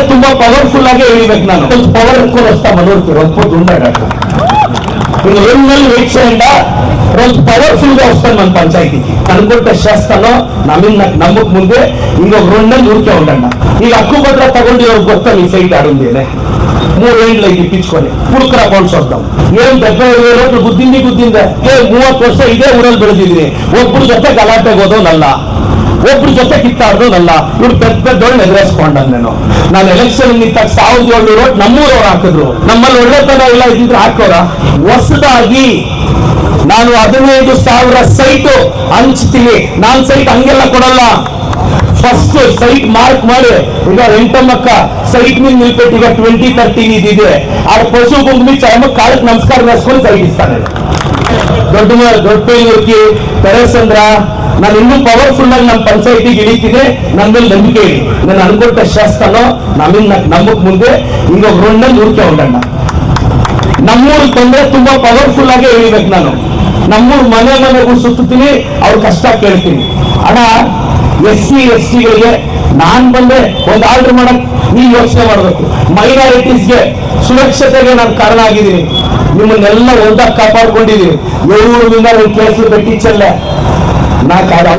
ತುಂಬಾ ಪವರ್ಫುಲ್ ಆಗಿ ಹೇಳಿಬೇಕು ನಾನು ಪವರ್ ఎక్కువ వస్తా మనోరికి రొప్పటి ఉన్నాడు అక్కడ ఇది రెండు నెలలు వెయిట్ చేయండి రోజు పవర్ఫుల్ గా వస్తాను మన పంచాయతీకి అనుకుంటే చేస్తానో నా మీద నాకు నమ్మక ముందే ఇంకొక రెండు నెలలు ఊరికే ఉండండి ಈಗ ಹಕ್ಕು ಪತ್ರ ತಗೊಂಡು ಇವ್ರಿಗೆ ಗೊತ್ತಾ ಈ ಸೈಟ್ ఆడుందేనే మూడేళ్ళు అయి ఇప్పించుకొని పుడుకుర అకౌంట్స్ వద్దాం ఏం డెబ్బై ఇరవై రోజులు గుద్దింది గుద్దిందే ఏ ಮೂವತ್ತು ವರ್ಷ ಇದೇ ಊರಲ್ಲಿ ಬೆಳೆದಿದ್ದೀನಿ ಒಬ್ಬರ ಜೊತೆ ಗಲಾಟೆಗೆ ಹೋದವನಲ್ಲ ಒಬ್ರ ಜೊತೆ ಕಿತ್ತಾಡ್ದೋನಲ್ಲ ಇವ್ರು ಪೆದ್ದ ದೊಡ್ಡ ಎದುರಿಸ್ಕೊಂಡ ನಾನು. ನಾನು ಎಲೆಕ್ಷನ್ ನಿಂತಾಗ ಸಾವಿರದ ಏಳ್ನೂರು ಓಟ್ ನಮ್ಮೂರವ್ರು ಹಾಕಿದ್ರು. ನಮ್ಮಲ್ಲಿ ಒಳ್ಳೆತನ ಇಲ್ಲ ಇದ್ರೆ ಹಾಕೋರ? ಹೊಸದಾಗಿ ನಾನು ಹದಿನೈದು ಸಾವಿರ ಸೈಟು ಹಂಚ್ತೀನಿ. ನಾನ್ ಸೈಟ್ ಹಂಗೆಲ್ಲ ಕೊಡಲ್ಲ. ಸೈಟ್ ಮಾರ್ಕ್ ಮಾಡಿ. ಈಗ ಮಕ್ಕ ಸೈಟ್ ಮೇಲೆ ನಿಲ್ಕೊಟ್ಟು ಈಗ ಟ್ವೆಂಟಿ ತರ್ಟೀನ್ ಇದಿದೆ ಆ ಪಶು ಗುಂಪಿ ಚರ್ಮ ಕಾಲಕ್ಕೆ ನಮಸ್ಕಾರ ನಡೆಸ್ಕೊಂಡು ಸೈಟ್ ಇಸ್ತಾನೆ ದೊಡ್ಡ ದೊಡ್ಡ ಯುವಕಿ ತೆರಸಂದ್ರ, ನಾನು ಇನ್ನೂ ಪವರ್ಫುಲ್ ಆಗಿ ನಮ್ಮ ಪಂಚಾಯತಿಗೆ ಇಳಿತಿದೆ ನನ್ನ ಮೇಲೆ ನಂಬಿಕೆ ಇಡಿ ನಾನು ಅನ್ಕೊಟ್ಟ ಶಾಸ್ತನೋ ನಮ್ಮಿಂದ ನಮ್ಮಕ್ ಮುಂದೆ ಈಗ ರೋಡ್ನಲ್ಲಿ ಹುಡುಕೆ ಹೊಂಡಣ್ಣ ನಮ್ಮೂರು ತೊಂದರೆ ತುಂಬಾ ಪವರ್ಫುಲ್ ಆಗಿ ಹೇಳಿಬೇಕು ನಾನು. ನಮ್ಮೂರು ಮನೆ ಮನೆಗೂ ಸುತ್ತೀನಿ ಅವ್ರ ಕಷ್ಟ ಕೇಳ್ತೀನಿ. ಅಣ್ಣ ಎಸ್ ಸಿ, ಎಸ್ ಟಿಗಳಿಗೆ ನಾನ್ ಬಂದೆ, ಒಂದು ಆರ್ಡರ್ ಮಾಡಕ್. ನೀವು ಯೋಚನೆ ಮಾಡಬೇಕು. ಮೈನಾರಿಟೀಸ್ಗೆ ಸುರಕ್ಷತೆಗೆ ನಾನು ಕಾರಣ ಆಗಿದ್ದೀನಿ. ನಿಮ್ಮನ್ನೆಲ್ಲ ಒಂದಾಗ ಕಾಪಾಡ್ಕೊಂಡಿದ್ದೀನಿ ಏಳೂರಿಂದ ಒಂದು ಕೇಸು ಬೆಟ್ಟಿಚ್ಚಲ್ಲ ನಾ ಕಾಡ